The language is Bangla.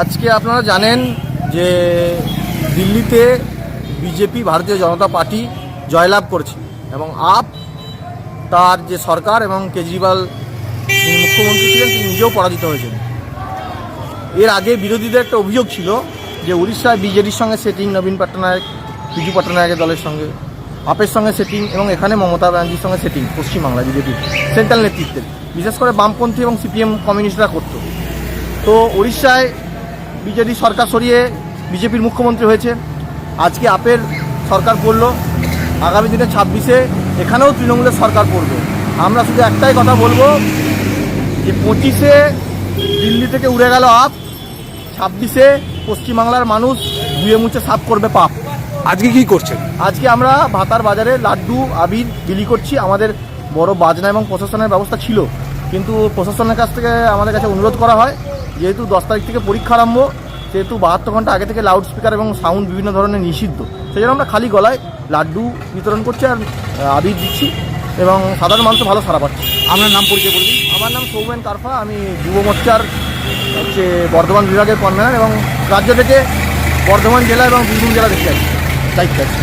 আজকে আপনারা জানেন যে দিল্লিতে বিজেপি, ভারতীয় জনতা পার্টি জয়লাভ করেছে এবং আপ তার যে সরকার এবং কেজরিওয়াল মুখ্যমন্ত্রী ছিলেন, তিনি নিজেও পরাজিত হয়েছেন। এর আগে বিরোধীদের একটা অভিযোগ ছিল যে উড়িষ্যায় বিজেডির সঙ্গে সেটিং নবীন পট্টনায়ক, বিজু পট্টনায়কের দলের সঙ্গে, আপের সঙ্গে সেটিং এবং এখানে মমতা ব্যানার্জির সঙ্গে সেটিং পশ্চিমবাংলা বিজেপি সেন্ট্রাল নেতৃত্বের। বিশেষ করে বামপন্থী এবং সিপিএম কমিউনিস্টরা করত। তো উড়িষ্যায় বিজেডি সরকার সরিয়ে বিজেপির মুখ্যমন্ত্রী হয়েছে। আজকে আপের সরকার পড়ল আগামী দিনে ছাব্বিশে এখানেও তৃণমূলের সরকার পড়বে আমরা শুধু একটাই কথা বলব যে পঁচিশে দিল্লি থেকে উড়ে গেল আপ ছাব্বিশে পশ্চিমবাংলার মানুষ ধুয়ে মুছে সাফ করবে পাপ। আজকে কি করছেন? আজকে আমরা ভাতার বাজারে লাড্ডু আবির বিলি করছি। আমাদের বড় বাজনা এবং প্রশাসনের ব্যবস্থা ছিল কিন্তু প্রশাসনের কাছ থেকে আমাদের কাছে অনুরোধ করা হয় যেহেতু দশ তারিখ থেকে পরীক্ষা আরম্ভ সেহেতু বাহাত্তর ঘণ্টা আগে থেকে লাউড স্পিকার এবং সাউন্ড বিভিন্ন ধরনের নিষিদ্ধ। সেই জন্য আমরা খালি গলায় লাড্ডু বিতরণ করছি আর আবির দিচ্ছি এবং সাধারণ মানুষ ভালো সারা পাচ্ছে। আপনার নাম পরিচয় বলবেন আমার নাম সৌমেন কারফা আমি যুব মোর্চার হচ্ছে বর্ধমান বিভাগের কনভেনার এবং রাজ্য থেকে বর্ধমান জেলা এবং বীরভূম জেলা দেখতে আছি। দায়িত্বে আছি